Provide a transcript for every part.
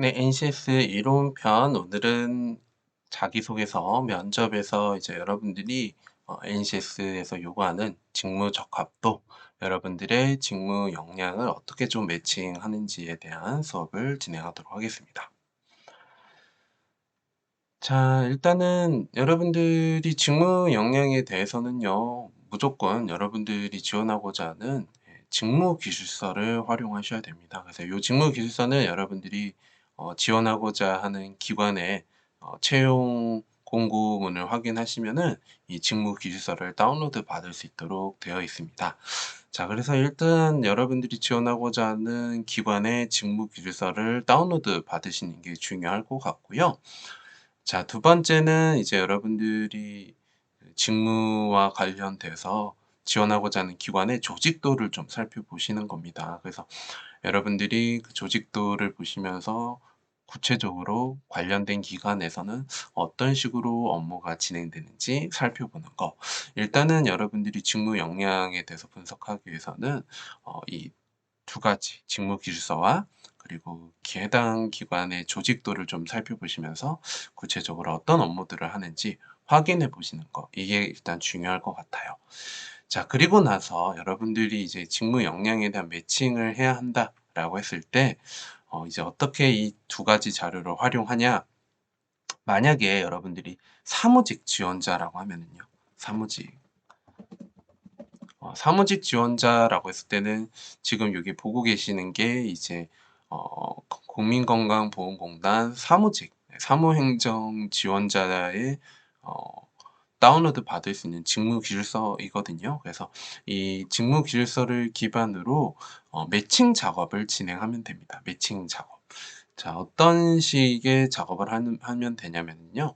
네, NCS 이론편 오늘은 자기소개서 면접에서 이제 여러분들이 어, NCS에서 요구하는 직무 적합도, 여러분들의 직무 역량을 어떻게 좀 매칭하는지에 대한 수업을 진행하도록 하겠습니다. 자, 일단은 여러분들이 직무 역량에 대해서는요, 무조건 여러분들이 지원하고자 하는 예, 직무 기술서를 활용하셔야 됩니다. 그래서 이 직무 기술서는 여러분들이 어, 지원하고자 하는 기관의 어, 채용 공고문을 확인하시면은 이 직무 기술서를 다운로드 받을 수 있도록 되어 있습니다. 자, 그래서 일단 여러분들이 지원하고자 하는 기관의 직무 기술서를 다운로드 받으시는 게 중요할 것 같고요. 자, 두 번째는 이제 여러분들이 그 직무와 관련돼서 지원하고자 하는 기관의 조직도를 좀 살펴보시는 겁니다. 그래서 여러분들이 그 조직도를 보시면서 구체적으로 관련된 기관에서는 어떤 식으로 업무가 진행되는지 살펴보는 거. 일단은 여러분들이 직무 역량에 대해서 분석하기 위해서는 어, 이 두 가지 직무 기술서와 그리고 해당 기관의 조직도를 좀 살펴보시면서 구체적으로 어떤 업무들을 하는지 확인해 보시는 거. 이게 일단 중요할 것 같아요. 자, 그리고 나서 여러분들이 이제 직무 역량에 대한 매칭을 해야 한다 라고 했을 때, 어, 이제 어떻게 이 두 가지 자료를 활용하냐? 만약에 여러분들이 사무직 지원자라고 하면은요, 사무직. 어, 사무직 지원자라고 했을 때는 지금 여기 보고 계시는 게 이제 어, 국민건강보험공단 사무직, 사무행정 지원자의 어, 다운로드 받을 수 있는 직무 기술서이거든요. 그래서 이 직무 기술서를 기반으로 어, 매칭 작업을 진행하면 됩니다. 매칭 작업. 자, 어떤 식의 작업을 하는, 하면 되냐면요.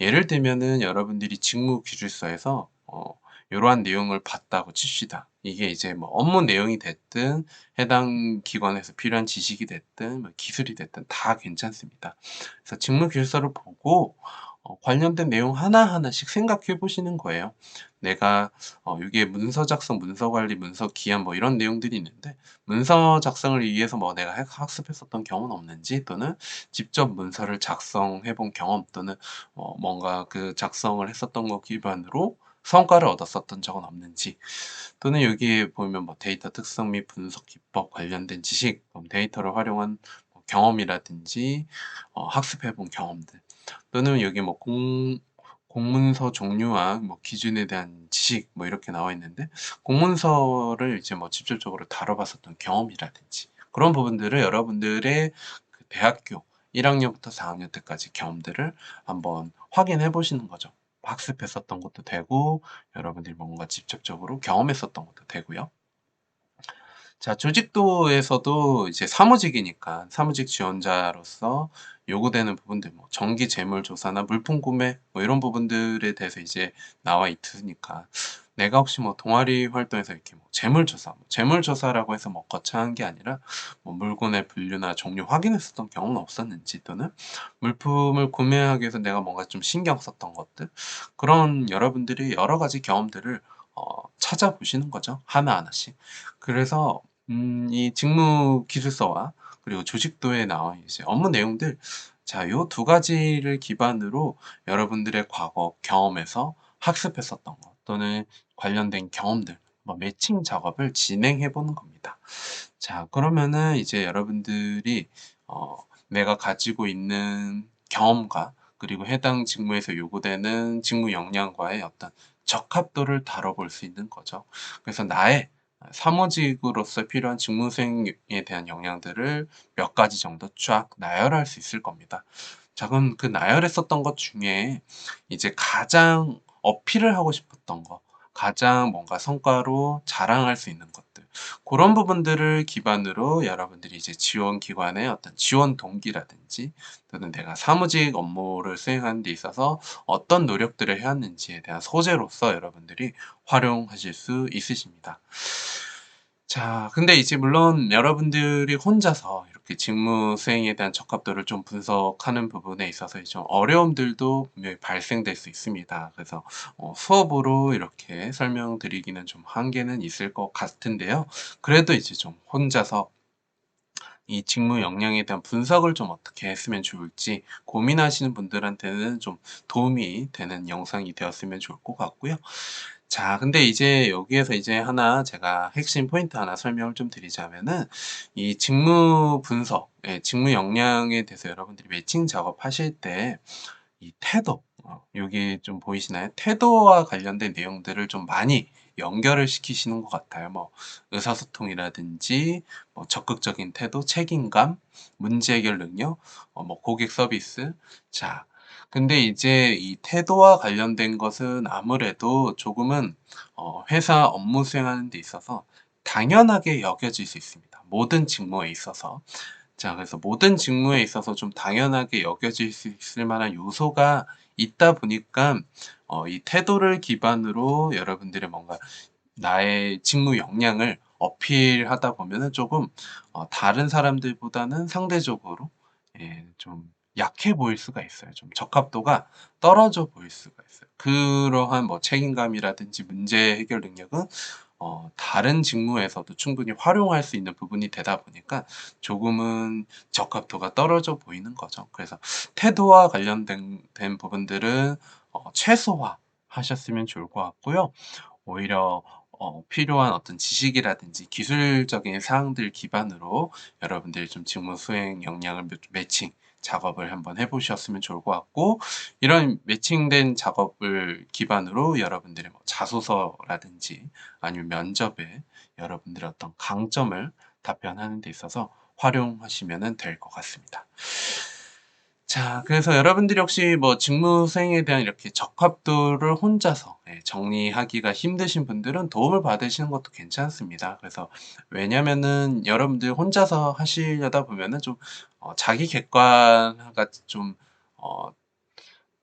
예를 들면은 여러분들이 직무 기술서에서 어, 이러한 내용을 봤다고 칩시다. 이게 이제 뭐 업무 내용이 됐든 해당 기관에서 필요한 지식이 됐든 뭐 기술이 됐든 다 괜찮습니다. 그래서 직무 기술서를 보고 어, 관련된 내용 하나하나씩 생각해 보시는 거예요. 내가 어, 이게 문서 작성, 문서 관리, 문서 기한 뭐 이런 내용들이 있는데 문서 작성을 위해서 뭐 내가 학습했었던 경험은 없는지 또는 직접 문서를 작성해 본 경험 또는 어, 뭔가 그 작성을 했었던 거 기반으로 성과를 얻었었던 적은 없는지 또는 여기에 보면 뭐 데이터 특성 및 분석 기법 관련된 지식, 데이터를 활용한 뭐 경험이라든지 어, 학습해본 경험들 또는 여기 뭐 공, 공문서 종류와 뭐 기준에 대한 지식 뭐 이렇게 나와 있는데 공문서를 이제 뭐 직접적으로 다뤄봤었던 경험이라든지 그런 부분들을 여러분들의 그 대학교 1학년부터 4학년 때까지 경험들을 한번 확인해 보시는 거죠. 학습했었던 것도 되고 여러분들이 뭔가 직접적으로 경험했었던 것도 되고요. 자, 조직도에서도 이제 사무직이니까 사무직 지원자로서 요구되는 부분들, 뭐 정기 재물 조사나 물품 구매 뭐 이런 부분들에 대해서 이제 나와 있으니까 내가 혹시 뭐 동아리 활동에서 이렇게 뭐 재물 조사, 뭐 재물 조사라고 해서 뭐 거창한 게 아니라 뭐 물건의 분류나 종류 확인했었던 경험은 없었는지 또는 물품을 구매하기 위해서 내가 뭔가 좀 신경 썼던 것들 그런 여러분들이 여러 가지 경험들을 어, 찾아보시는 거죠 하나하나씩. 그래서 음, 이 직무 기술서와 그리고 조직도에 나와 이제 업무 내용들 자, 요 두 가지를 기반으로 여러분들의 과거 경험에서 학습했었던 것 또는 관련된 경험들, 뭐 매칭 작업을 진행해 보는 겁니다. 자, 그러면은 이제 여러분들이 어, 내가 가지고 있는 경험과 그리고 해당 직무에서 요구되는 직무 역량과의 어떤 적합도를 다뤄볼 수 있는 거죠. 그래서 나의 사무직으로서 필요한 직무 수행에 대한 역량들을 몇 가지 정도 쫙 나열할 수 있을 겁니다. 자, 그럼 그 나열했었던 것 중에 이제 가장 어필을 하고 싶었던 거, 가장 뭔가 성과로 자랑할 수 있는 것들. 그런 부분들을 기반으로 여러분들이 이제 지원 기관의 어떤 지원 동기라든지 또는 내가 사무직 업무를 수행하는 데 있어서 어떤 노력들을 해왔는지에 대한 소재로서 여러분들이 활용하실 수 있으십니다. 자, 근데 이제 물론 여러분들이 혼자서 이렇게 직무 수행에 대한 적합도를 좀 분석하는 부분에 있어서 좀 어려움들도 분명히 발생될 수 있습니다. 그래서 어, 수업으로 이렇게 설명드리기는 좀 한계는 있을 것 같은데요. 그래도 이제 좀 혼자서 이 직무 역량에 대한 분석을 좀 어떻게 했으면 좋을지 고민하시는 분들한테는 좀 도움이 되는 영상이 되었으면 좋을 것 같고요. 자, 근데 이제 여기에서 이제 하나 제가 핵심 포인트 하나 설명을 좀 드리자면은 이 직무 분석, 예, 직무 역량에 대해서 여러분들이 매칭 작업 하실 때 이 태도, 어, 여기 좀 보이시나요? 태도와 관련된 내용들을 좀 많이 연결을 시키시는 것 같아요. 뭐 의사소통이라든지 뭐 적극적인 태도, 책임감, 문제 해결 능력, 어, 뭐 고객 서비스. 자, 근데 이제 이 태도와 관련된 것은 아무래도 조금은 어, 회사 업무 수행하는 데 있어서 당연하게 여겨질 수 있습니다. 모든 직무에 있어서. 자, 그래서 모든 직무에 있어서 좀 당연하게 여겨질 수 있을 만한 요소가 있다 보니까 어, 이 태도를 기반으로 여러분들의 뭔가 나의 직무 역량을 어필하다 보면은 조금 어, 다른 사람들보다는 상대적으로 예, 좀 약해 보일 수가 있어요. 좀 적합도가 떨어져 보일 수가 있어요. 그러한 뭐 책임감이라든지 문제 해결 능력은 어, 다른 직무에서도 충분히 활용할 수 있는 부분이 되다 보니까 조금은 적합도가 떨어져 보이는 거죠. 그래서 태도와 관련된 된 부분들은 어, 최소화 하셨으면 좋을 것 같고요. 오히려 어, 필요한 어떤 지식이라든지 기술적인 사항들 기반으로 여러분들이 좀 직무 수행 역량을 매- 매칭 작업을 한번 해보셨으면 좋을 것 같고 이런 매칭된 작업을 기반으로 여러분들의 뭐 자소서라든지 아니면 면접에 여러분들의 어떤 강점을 답변하는 데 있어서 활용하시면 될 것 같습니다. 자, 그래서 여러분들이 혹시 뭐 직무 수행에 대한 이렇게 적합도를 혼자서 예, 정리하기가 힘드신 분들은 도움을 받으시는 것도 괜찮습니다. 그래서 왜냐면은 여러분들 혼자서 하시려다 보면은 좀 어, 자기 객관화가 좀 어,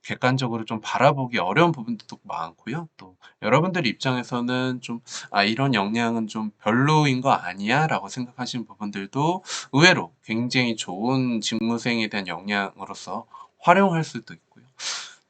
객관적으로 좀 바라보기 어려운 부분들도 많고요. 또 여러분들 입장에서는 좀 '아 이런 역량은 좀 별로인 거 아니야?'라고 생각하시는 부분들도 의외로 굉장히 좋은 직무 수행에 대한 역량으로서 활용할 수도 있고요.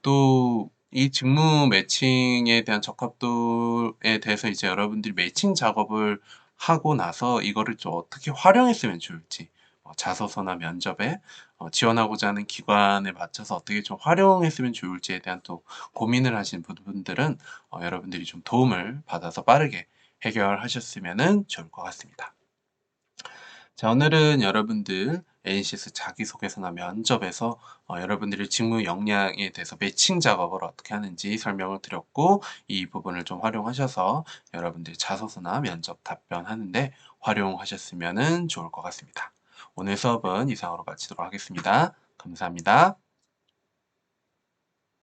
또 이 직무 매칭에 대한 적합도에 대해서 이제 여러분들이 매칭 작업을 하고 나서 이거를 좀 어떻게 활용했으면 좋을지 어 자소서나 면접에 어 지원하고자 하는 기관에 맞춰서 어떻게 좀 활용했으면 좋을지에 대한 또 고민을 하시는 부분들은 어 여러분들이 좀 도움을 받아서 빠르게 해결하셨으면은 좋을 것 같습니다. 자, 오늘은 여러분들 NCS 자기소개서나 면접에서 어, 여러분들의 직무 역량에 대해서 매칭 작업을 어떻게 하는지 설명을 드렸고 이 부분을 좀 활용하셔서 여러분들이 자소서나 면접 답변하는데 활용하셨으면 좋을 것 같습니다. 오늘 수업은 이상으로 마치도록 하겠습니다. 감사합니다.